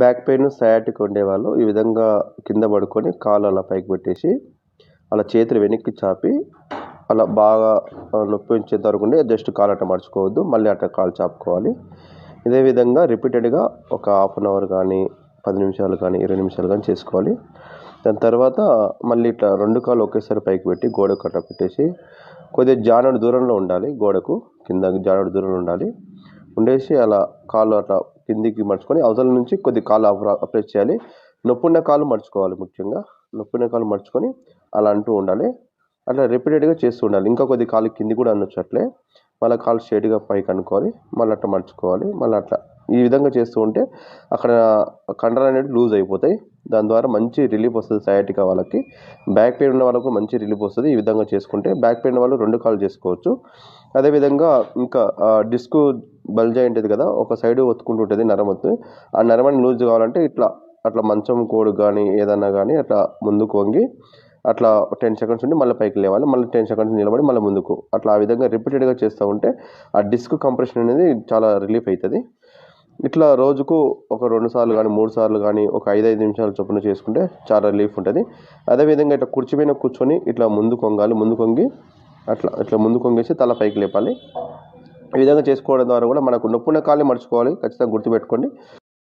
Back pain sciatic ఉండేవాళ్ళు. ఈ విధంగా కింద పడుకొని కాలు అలా పైకి పెట్టేసి అలా చేతులు వెనక్కి చాపి అలా బాగా నొప్పి వచ్చేంత వరకు ఉండి జస్ట్ కాలు అట్ట మర్చుకోవద్దు. మళ్ళీ అట్ట కాలు చాపుకోవాలి. ఇదే విధంగా రిపీటెడ్గా ఒక హాఫ్ అన్ అవర్ కానీ పది నిమిషాలు కానీ ఇరవై నిమిషాలు కానీ చేసుకోవాలి. దాని తర్వాత మళ్ళీ ఇట్లా రెండు కాళ్ళు ఒకేసారి పైకి పెట్టి గోడకు అట్లా పెట్టేసి కొద్దిగా జానడు దూరంలో ఉండాలి గోడకు. కింద జానడు దూరంలో ఉండాలి. ఉండేసి అలా కాళ్ళు అట్లా కిందికి మర్చుకొని అవతల నుంచి కొద్ది కాళ్ళు అప్లై చేయాలి. నొప్పున్న కాలు మర్చుకోవాలి ముఖ్యంగా. నొప్పున్న కాలు మర్చుకొని అలా అంటూ ఉండాలి. అట్లా రిపీటెడ్గా చేస్తూ ఉండాలి. ఇంకా కొద్ది కాలు కింది కూడా అనొచ్చు అట్లే మళ్ళీ కాలు స్ట్రైట్గా పైకి అనుకోవాలి. మళ్ళీ అట్లా మర్చుకోవాలి మళ్ళీ అట్లా ఈ విధంగా చేస్తూ ఉంటే అక్కడ కండరాలు అనేవి లూజ్ అయిపోతాయి. దాని ద్వారా మంచి రిలీఫ్ వస్తుంది సయాటికా వాళ్ళకి. బ్యాక్ పెయిన్ ఉన్న వాళ్ళకు మంచి రిలీఫ్ వస్తుంది ఈ విధంగా చేసుకుంటే. బ్యాక్ పెయిన్ వాళ్ళు రెండు కాలు చేసుకోవచ్చు. అదేవిధంగా ఇంకా డిస్క్ బల్జ్ అయి ఉంటుంది కదా ఒక సైడ్ ఒత్తుకుంటుంటుంది నరం వస్తుంది ఆ నరమని లూజ్ కావాలంటే ఇట్లా అట్లా మంచం కోడు కానీ ఏదన్నా కానీ అట్లా ముందుకు వంగి అట్లా టెన్ సెకండ్స్ ఉండి మళ్ళీ పైకి లేవాలి. మళ్ళీ టెన్ సెకండ్స్ నిలబడి మళ్ళీ ముందుకు. అట్లా ఆ విధంగా రిపీటెడ్గా చేస్తూ ఉంటే ఆ డిస్క్ కంప్రెషన్ అనేది చాలా రిలీఫ్ అవుతుంది ఇట్లా రోజుకు ఒక రెండు సార్లు కానీ మూడు సార్లు కానీ ఒక ఐదు ఐదు నిమిషాలు చొప్పున చేసుకుంటే చాలా రిలీఫ్ ఉంటుంది. అదేవిధంగా ఇట్లా కుర్చీ కూర్చొని ఇట్లా ముందు కొంగాలి ముందు కొంగి అట్లా ఇట్లా ముందు కొంగేసి తల పైకి లేపాలి. ఈ విధంగా చేసుకోవడం ద్వారా కూడా మనకు నొప్పున్న కాళ్ళని మర్చుకోవాలి. ఖచ్చితంగా గుర్తుపెట్టుకోండి.